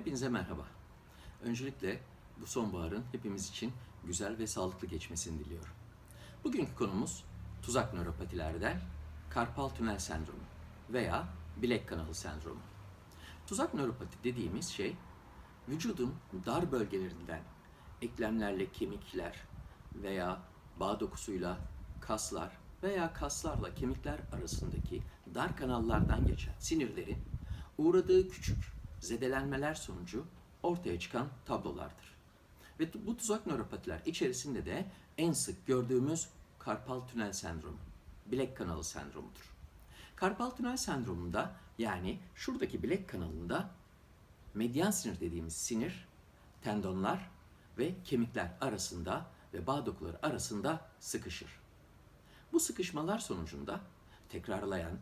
Hepinize merhaba. Öncelikle bu sonbaharın hepimiz için güzel ve sağlıklı geçmesini diliyorum. Bugünkü konumuz tuzak nöropatilerden karpal tünel sendromu veya bilek kanalı sendromu. Tuzak nöropati dediğimiz şey vücudun dar bölgelerinden eklemlerle kemikler veya bağ dokusuyla kaslar veya kaslarla kemikler arasındaki dar kanallardan geçen sinirlerin uğradığı küçük zedelenmeler sonucu ortaya çıkan tablolardır. Ve bu tuzak nöropatiler içerisinde de en sık gördüğümüz karpal tünel sendromu, bilek kanalı sendromudur. Karpal tünel sendromunda yani şuradaki bilek kanalında medyan sinir dediğimiz sinir, tendonlar ve kemikler arasında ve bağ dokuları arasında sıkışır. Bu sıkışmalar sonucunda tekrarlayan,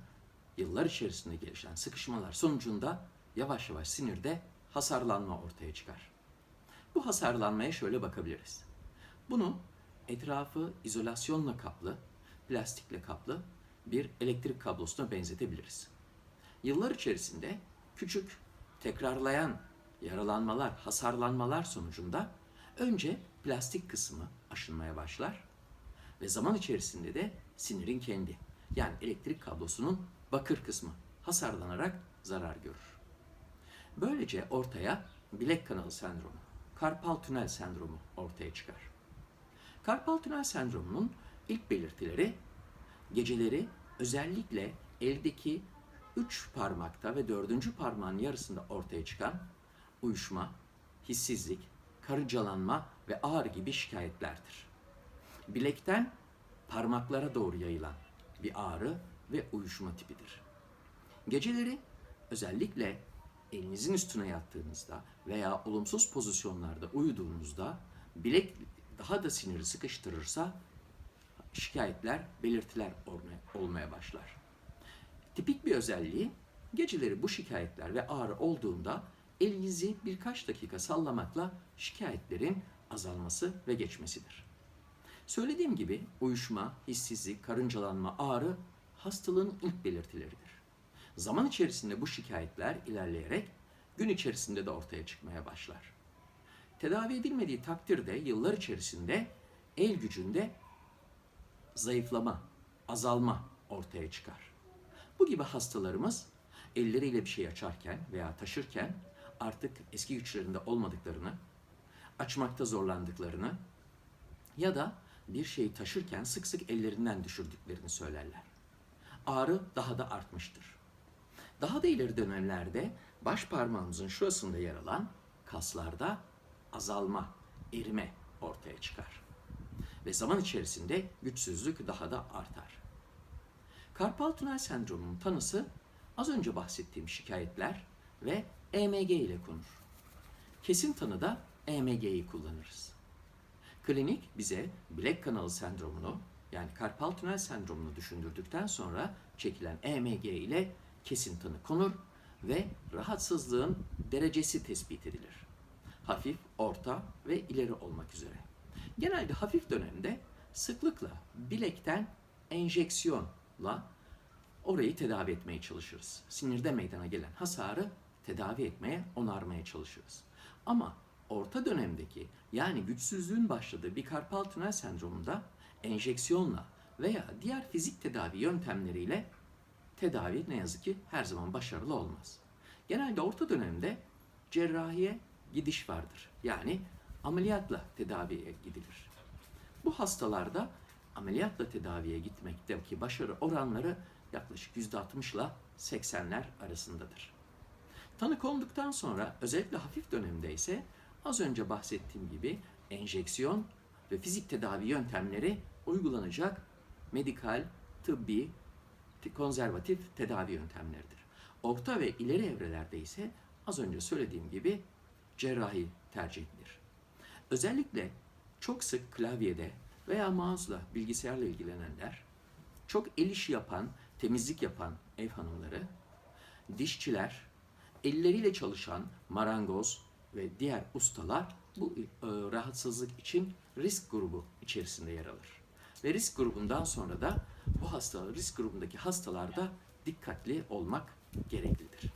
yıllar içerisinde gelişen sıkışmalar sonucunda yavaş yavaş sinirde hasarlanma ortaya çıkar. Bu hasarlanmaya şöyle bakabiliriz. Bunu etrafı izolasyonla kaplı, plastikle kaplı bir elektrik kablosuna benzetebiliriz. Yıllar içerisinde küçük, tekrarlayan yaralanmalar, hasarlanmalar sonucunda önce plastik kısmı aşınmaya başlar ve zaman içerisinde de sinirin kendi yani elektrik kablosunun bakır kısmı hasarlanarak zarar görür. Böylece ortaya bilek kanalı sendromu, karpal tünel sendromu ortaya çıkar. Karpal tünel sendromunun ilk belirtileri geceleri özellikle eldeki üç parmakta ve dördüncü parmağın yarısında ortaya çıkan uyuşma, hissizlik, karıncalanma ve ağrı gibi şikayetlerdir. Bilekten parmaklara doğru yayılan bir ağrı ve uyuşma tipidir. Geceleri özellikle elinizin üstüne yattığınızda veya olumsuz pozisyonlarda uyuduğunuzda bilek daha da siniri sıkıştırırsa şikayetler, belirtiler olmaya- başlar. Tipik bir özelliği geceleri bu şikayetler ve ağrı olduğunda elinizi birkaç dakika sallamakla şikayetlerin azalması ve geçmesidir. Söylediğim gibi uyuşma, hissizlik, karıncalanma, ağrı hastalığın ilk belirtileridir. Zaman içerisinde bu şikayetler ilerleyerek gün içerisinde de ortaya çıkmaya başlar. Tedavi edilmediği takdirde yıllar içerisinde el gücünde zayıflama, azalma ortaya çıkar. Bu gibi hastalarımız elleriyle bir şey açarken veya taşırken artık eski güçlerinde olmadıklarını, açmakta zorlandıklarını ya da bir şeyi taşırken sık sık ellerinden düşürdüklerini söylerler. Ağrı daha da artmıştır. Daha da ileri dönemlerde baş parmağımızın şurasında yer alan kaslarda azalma, erime ortaya çıkar. Ve zaman içerisinde güçsüzlük daha da artar. Karpal tünel sendromunun tanısı az önce bahsettiğim şikayetler ve EMG ile konur. Kesin tanıda EMG'yi kullanırız. Klinik bize bilek kanalı sendromunu yani karpal tünel sendromunu düşündürdükten sonra çekilen EMG ile kesin tanı konur ve rahatsızlığın derecesi tespit edilir. Hafif, orta ve ileri olmak üzere. Genelde hafif dönemde sıklıkla bilekten enjeksiyonla orayı tedavi etmeye çalışırız. Sinirde meydana gelen hasarı tedavi etmeye, onarmaya çalışırız. Ama orta dönemdeki yani güçsüzlüğün başladığı bir karpal tünel sendromunda enjeksiyonla veya diğer fizik tedavi yöntemleriyle tedavi ne yazık ki her zaman başarılı olmaz. Genelde orta dönemde cerrahiye gidiş vardır. Yani ameliyatla tedaviye gidilir. Bu hastalarda ameliyatla tedaviye gitmekteki başarı oranları yaklaşık %60 ile 80'ler arasındadır. Tanı konduktan sonra özellikle hafif dönemde ise az önce bahsettiğim gibi enjeksiyon ve fizik tedavi yöntemleri uygulanacak medikal, tıbbi, konservatif tedavi yöntemleridir. Orta ve ileri evrelerde ise az önce söylediğim gibi cerrahi tercih edilir. Özellikle çok sık klavyede veya mouse'la, bilgisayarla ilgilenenler, çok el işi yapan, temizlik yapan ev hanımları, dişçiler, elleriyle çalışan marangoz ve diğer ustalar bu e, rahatsızlık için risk grubu içerisinde yer alır. Ve risk grubundan sonra da bu hasta risk grubundaki hastalarda dikkatli olmak gereklidir.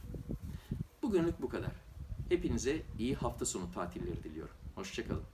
Bugünlük bu kadar. Hepinize iyi hafta sonu tatilleri diliyorum. Hoşçakalın.